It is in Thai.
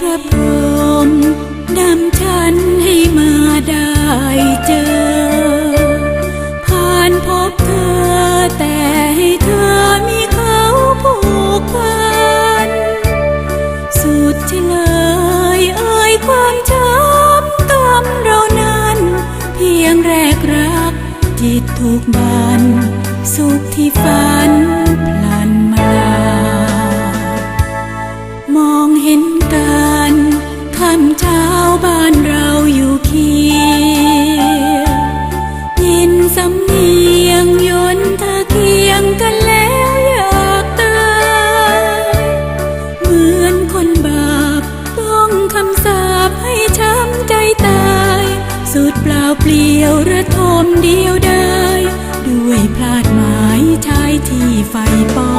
พระพรหมนำฉันให้มาได้เจอ ผ่านพบเธอแต่ให้เธอมีเขาผูกพัน สุดที่เลยเอ่ยความช้ำกำเรานั้น เพียงแรกรักจิตถูกบัน สุขที่ฝันพลันมา คำเช้าบ้านเราอยู่เคียงยินสำเนียงยนต์เธอเคียงกันแล้วอยากตายเหมือนคนบาปต้องคำสาปให้ช้ำใจตาย สุดเปล่าเปลี่ยวระทมเดียวได้ ด้วยพลาดหมายชายที่ไฟปอ